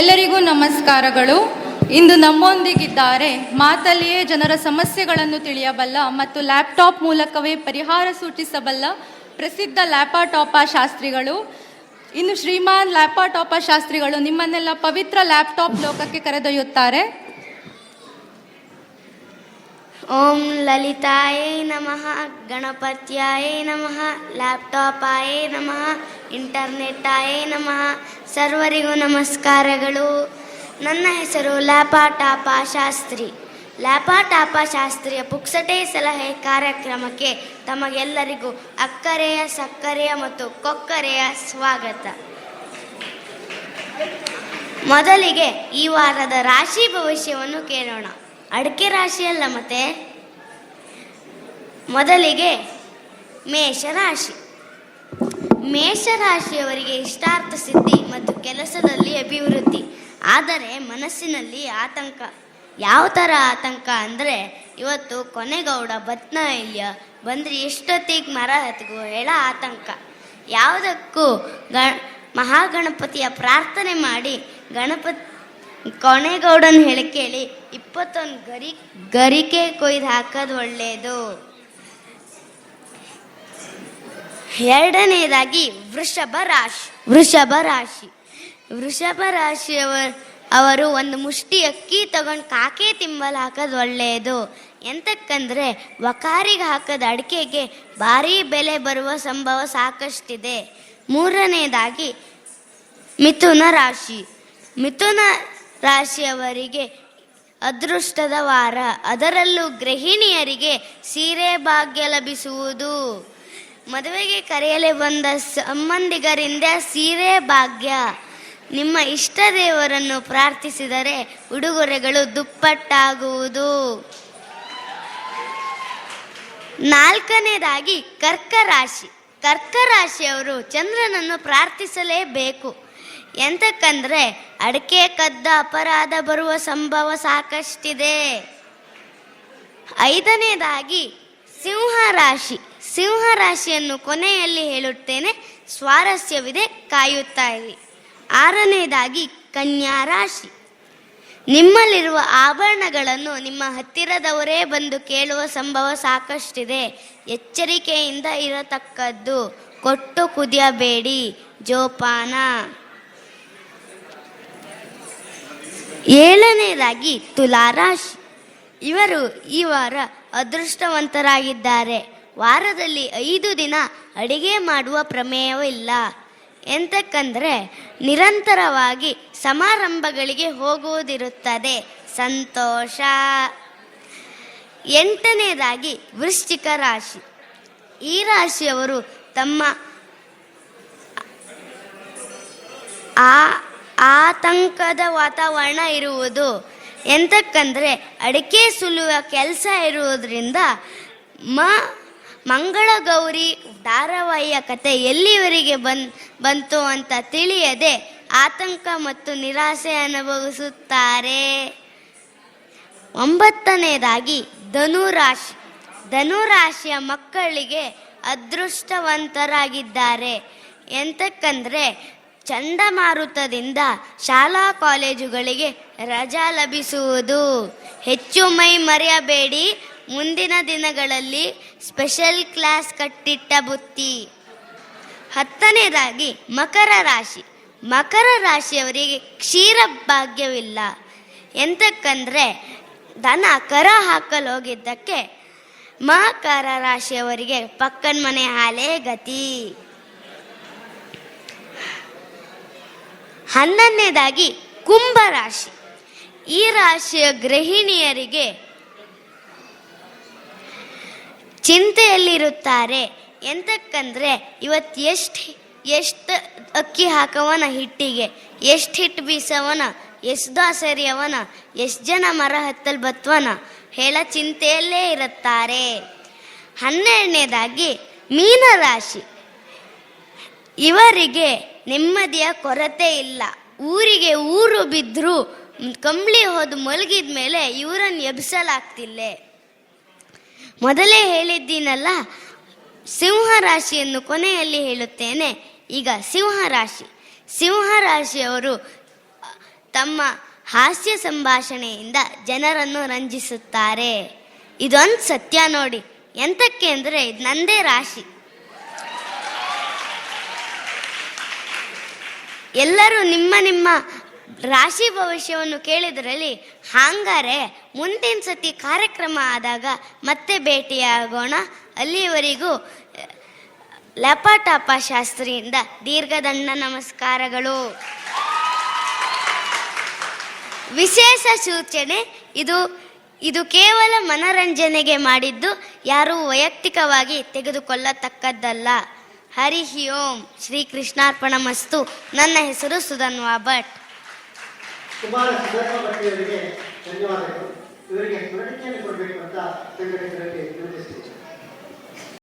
ಎಲ್ಲರಿಗೂ ನಮಸ್ಕಾರಗಳು. ಇಂದು ನಮ್ಮೊಂದಿಗಿದ್ದಾರೆ ಮಾತಲ್ಲಿಯೇ ಜನರ ಸಮಸ್ಯೆಗಳನ್ನು ತಿಳಿಯಬಲ್ಲ ಮತ್ತು ಲ್ಯಾಪ್ಟಾಪ್ ಮೂಲಕವೇ ಪರಿಹಾರ ಸೂಚಿಸಬಲ್ಲ ಪ್ರಸಿದ್ಧ ಲ್ಯಾಪಾಟಾಪ ಶಾಸ್ತ್ರಿಗಳು. ಇನ್ನು ಶ್ರೀಮಾನ್ ಲ್ಯಾಪಾಟಾಪ ಶಾಸ್ತ್ರಿಗಳು ನಿಮ್ಮನ್ನೆಲ್ಲ ಪವಿತ್ರ ಲ್ಯಾಪ್ಟಾಪ್ ಲೋಕಕ್ಕೆ ಕರೆದೊಯ್ಯುತ್ತಾರೆ. ಓಂ ಲಲಿತಾಯೇ ನಮಃ, ಗಣಪತ್ಯಾಯೇ ನಮಃ, ಲ್ಯಾಪ್ಟಾಪಾಯೇ ನಮಃ, ಇಂಟರ್ನೆಟ್ಟಾಯೇ ನಮಃ, ಸರ್ವರಿಗೂ ನಮಸ್ಕಾರಗಳು. ನನ್ನ ಹೆಸರು ಲ್ಯಾಪಾಟಾಪ ಶಾಸ್ತ್ರಿ. ಲ್ಯಾಪಾಟಾಪ ಶಾಸ್ತ್ರಿಯ ಪುಕ್ಸಟೆ ಸಲಹೆ ಕಾರ್ಯಕ್ರಮಕ್ಕೆ ತಮಗೆಲ್ಲರಿಗೂ ಅಕ್ಕರೆಯ, ಸಕ್ಕರೆಯ ಮತ್ತು ಕೊಕ್ಕರೆಯ ಸ್ವಾಗತ. ಮೊದಲಿಗೆ ಈ ವಾರದ ರಾಶಿ ಭವಿಷ್ಯವನ್ನು ಕೇಳೋಣ. ಅಡಿಕೆ ರಾಶಿಯಲ್ಲ ಮತ್ತೆ? ಮೊದಲಿಗೆ ಮೇಷರಾಶಿ ಮೇಷರಾಶಿಯವರಿಗೆ ಇಷ್ಟಾರ್ಥ ಸಿದ್ಧಿ ಮತ್ತು ಕೆಲಸದಲ್ಲಿ ಅಭಿವೃದ್ಧಿ. ಆದರೆ ಮನಸ್ಸಿನಲ್ಲಿ ಆತಂಕ. ಯಾವ ಥರ ಆತಂಕ ಅಂದರೆ, ಇವತ್ತು ಕೊನೆಗೌಡ ಬತ್ನ ಇಲ್ಲ ಬಂದರೆ ಎಷ್ಟೊತ್ತಿಗೆ ಮರ ಹತ್ಗೋ ಹೇಳ ಆತಂಕ. ಯಾವುದಕ್ಕೂ ಗ ಮಹಾಗಣಪತಿಯ ಪ್ರಾರ್ಥನೆ ಮಾಡಿ ಗಣಪತಿ ಕೊನೆಗೌಡನ ಹೇಳಿ ಕೇಳಿ, ಇಪ್ಪತ್ತೊಂದು ಗರಿ, ಗರಿಕೆ ಕೊಯ್ದು ಹಾಕೋದು ಒಳ್ಳೆಯದು ಎರಡನೇದಾಗಿ ವೃಷಭ ರಾಶಿ ವೃಷಭ ರಾಶಿ. ವೃಷಭ ರಾಶಿಯವ ಅವರು ಒಂದು ಮುಷ್ಟಿ ಅಕ್ಕಿ ತಗೊಂಡು ಕಾಕೆ ತಿಂಬಲು ಹಾಕೋದು ಒಳ್ಳೆಯದು ಎಂತಕ್ಕಂದ್ರೆ, ವಕಾರಿಗೆ ಹಾಕದ ಅಡಿಕೆಗೆ ಭಾರಿ ಬೆಲೆ ಬರುವ ಸಂಭವ ಸಾಕಷ್ಟಿದೆ. ಮೂರನೇದಾಗಿ ಮಿಥುನ ರಾಶಿ. ಮಿಥುನ ರಾಶಿಯವರಿಗೆ ಅದೃಷ್ಟದ ವಾರ. ಅದರಲ್ಲೂ ಗೃಹಿಣಿಯರಿಗೆ ಸೀರೆ ಭಾಗ್ಯ ಲಭಿಸುವುದು. ಮದುವೆಗೆ ಕರೆಯಲೇ ಬಂದ ಸಂಬಂಧಿಗರಿಂದ ಸೀರೆ ಭಾಗ್ಯ. ನಿಮ್ಮ ಇಷ್ಟ ದೇವರನ್ನು ಪ್ರಾರ್ಥಿಸಿದರೆ ಉಡುಗೊರೆಗಳು ದುಪ್ಪಟ್ಟಾಗುವುದು. ನಾಲ್ಕನೇದಾಗಿ ಕರ್ಕ ರಾಶಿ. ಕರ್ಕ ರಾಶಿಯವರು ಚಂದ್ರನನ್ನು ಪ್ರಾರ್ಥಿಸಲೇಬೇಕು. ಎಂತಕ್ಕಂದ್ರೆ ಅಡಿಕೆ ಕದ್ದ ಅಪರಾಧ ಬರುವ ಸಂಭವ ಸಾಕಷ್ಟಿದೆ. ಐದನೇದಾಗಿ ಸಿಂಹ ರಾಶಿ. ಸಿಂಹ ರಾಶಿಯನ್ನು ಕೊನೆಯಲ್ಲಿ ಹೇಳುತ್ತೇನೆ, ಸ್ವಾರಸ್ಯವಿದೆ, ಕಾಯುತ್ತಾ ಇರಿ. ಆರನೇದಾಗಿ ಕನ್ಯಾ ರಾಶಿ. ನಿಮ್ಮಲ್ಲಿರುವ ಆಭರಣಗಳನ್ನು ನಿಮ್ಮ ಹತ್ತಿರದವರೇ ಬಂದು ಕೇಳುವ ಸಂಭವ ಸಾಕಷ್ಟಿದೆ. ಎಚ್ಚರಿಕೆಯಿಂದ ಇರತಕ್ಕದ್ದು, ಕೊಟ್ಟು ಕುದಿಯಬೇಡಿ, ಜೋಪಾನ. ಏಳನೇದಾಗಿ ತುಲಾರಾಶಿ. ಇವರು ಈ ವಾರ ಅದೃಷ್ಟವಂತರಾಗಿದ್ದಾರೆ. ವಾರದಲ್ಲಿ ಐದು ದಿನ ಅಡಿಗೆ ಮಾಡುವ ಪ್ರಮೇಯವಿಲ್ಲ ಎಂತಕ್ಕಂದರೆ ನಿರಂತರವಾಗಿ ಸಮಾರಂಭಗಳಿಗೆ ಹೋಗುವುದಿರುತ್ತದೆ. ಸಂತೋಷ. ಎಂಟನೇದಾಗಿ ವೃಶ್ಚಿಕ ರಾಶಿ. ಈ ರಾಶಿಯವರು ತಮ್ಮ ಆ ಆತಂಕದ ವಾತಾವರಣ ಇರುವುದು. ಎಂತಕ್ಕಂದ್ರೆ ಅಡಿಕೆ ಸುಲುವ ಕೆಲಸ ಇರುವುದರಿಂದ ಮ, ಮಂಗಳಗೌರಿ ಧಾರಾವಾಹಿಯ ಕತೆ ಎಲ್ಲಿವರೆಗೆ ಬನ್ ಬಂತು ಅಂತ ತಿಳಿಯದೆ ಆತಂಕ ಮತ್ತು ನಿರಾಸೆ ಅನುಭವಿಸುತ್ತಾರೆ. ಒಂಬತ್ತನೇದಾಗಿ ಧನುರಾಶಿ. ಧನುರಾಶಿಯ ಮಕ್ಕಳಿಗೆ ಅದೃಷ್ಟವಂತರಾಗಿದ್ದಾರೆ. ಎಂತಕ್ಕಂದ್ರೆ ಚಂಡಮಾರುತದಿಂದ ಶಾಲಾ ಕಾಲೇಜುಗಳಿಗೆ ರಜಾ ಲಭಿಸುವುದು. ಹೆಚ್ಚು ಮೈ ಮರೆಯಬೇಡಿ. ಮುಂದಿನ ದಿನಗಳಲ್ಲಿ ಸ್ಪೆಷಲ್ ಕ್ಲಾಸ್ ಕಟ್ಟಿಟ್ಟ ಬುತ್ತಿ. ಹತ್ತನೇದಾಗಿ ಮಕರ ರಾಶಿ. ಮಕರ ರಾಶಿಯವರಿಗೆ ಕ್ಷೀರ ಭಾಗ್ಯವಿಲ್ಲ. ಎಂತಕ್ಕಂದ್ರೆ ದನ ಕರ ಹಾಕಲು ಹೋಗಿದ್ದಕ್ಕೆ ಮಕರ ರಾಶಿಯವರಿಗೆ ಪಕ್ಕನ ಮನೆ ಹಾಲೇ ಗತಿ. ಹನ್ನೊಂದನೇದಾಗಿ ಕುಂಭ ರಾಶಿ ಈ ರಾಶಿಯ ಗೃಹಿಣಿಯರಿಗೆ ಚಿಂತೆಯಲ್ಲಿರುತ್ತಾರೆ. ಎಂತಕ್ಕಂದ್ರೆ ಇವತ್ತು ಎಷ್ಟು ಎಷ್ಟು ಅಕ್ಕಿ ಹಾಕವನ ಹಿಟ್ಟಿಗೆ, ಎಷ್ಟು ಹಿಟ್ಟು ಬೀಸವನ, ಎಷ್ಟು ದಾಸರಿಯವನ ಎಷ್ಟು ಜನ ಮರ ಹತ್ತಲ್ ಬತ್ವನ ಹೇಳ ಚಿಂತೆಯಲ್ಲೇ ಇರುತ್ತಾರೆ. ಹನ್ನೆರಡನೇದಾಗಿ ಮೀನರಾಶಿ. ಇವರಿಗೆ ನೆಮ್ಮದಿಯ ಕೊರತೆ ಇಲ್ಲ. ಊರಿಗೆ ಊರು ಬಿದ್ದರೂ ಕಂಬಳಿ ಹೋದು ಮಲಗಿದ ಮೇಲೆ ಇವರನ್ನು ಎಬ್ಸಲಾಗ್ತಿಲ್ಲ ಮೊದಲೇ ಹೇಳಿದ್ದೀನಲ್ಲ, ಸಿಂಹ ರಾಶಿಯನ್ನು ಕೊನೆಯಲ್ಲಿ ಹೇಳುತ್ತೇನೆ. ಈಗ ಸಿಂಹ ರಾಶಿ. ಸಿಂಹ ರಾಶಿಯವರು ತಮ್ಮ ಹಾಸ್ಯ ಸಂಭಾಷಣೆಯಿಂದ ಜನರನ್ನು ರಂಜಿಸುತ್ತಾರೆ. ಇದೊಂದು ಸತ್ಯ ನೋಡಿ. ಎಂತಕ್ಕೆ ಅಂದರೆ ನಂದೇ ರಾಶಿ. ಎಲ್ಲರೂ ನಿಮ್ಮ ನಿಮ್ಮ ರಾಶಿ ಭವಿಷ್ಯವನ್ನು ಕೇಳಿದ್ರಲ್ಲಿ ಹಾಂಗಾರೆ ಮುಂದಿನ ಸತಿ ಕಾರ್ಯಕ್ರಮ ಆದಾಗ ಮತ್ತೆ ಭೇಟಿಯಾಗೋಣ. ಅಲ್ಲಿಯವರೆಗೂ ಲಪಾಟಾಪ ಶಾಸ್ತ್ರಿಯಿಂದ ದೀರ್ಘದಂಡ ನಮಸ್ಕಾರಗಳು. ವಿಶೇಷ ಸೂಚನೆ, ಇದು ಇದು ಕೇವಲ ಮನರಂಜನೆಗೆ ಮಾಡಿದ್ದು, ಯಾರೂ ವೈಯಕ್ತಿಕವಾಗಿ ತೆಗೆದುಕೊಳ್ಳತಕ್ಕದ್ದಲ್ಲ. ಹರಿ ಓಂ ಶ್ರೀ ಕೃಷ್ಣಾರ್ಪಣ ಮಸ್ತು ನನ್ನ ಹೆಸರು ಸುಧನ್ವಾ ಭಟ್. ಕುಮಾರ ಧನ್ಯವಾದಗಳು. ಇವರಿಗೆ ಕೊಡಬೇಕು ಅಂತ ಸಂಘಟನೆಗಳಲ್ಲಿ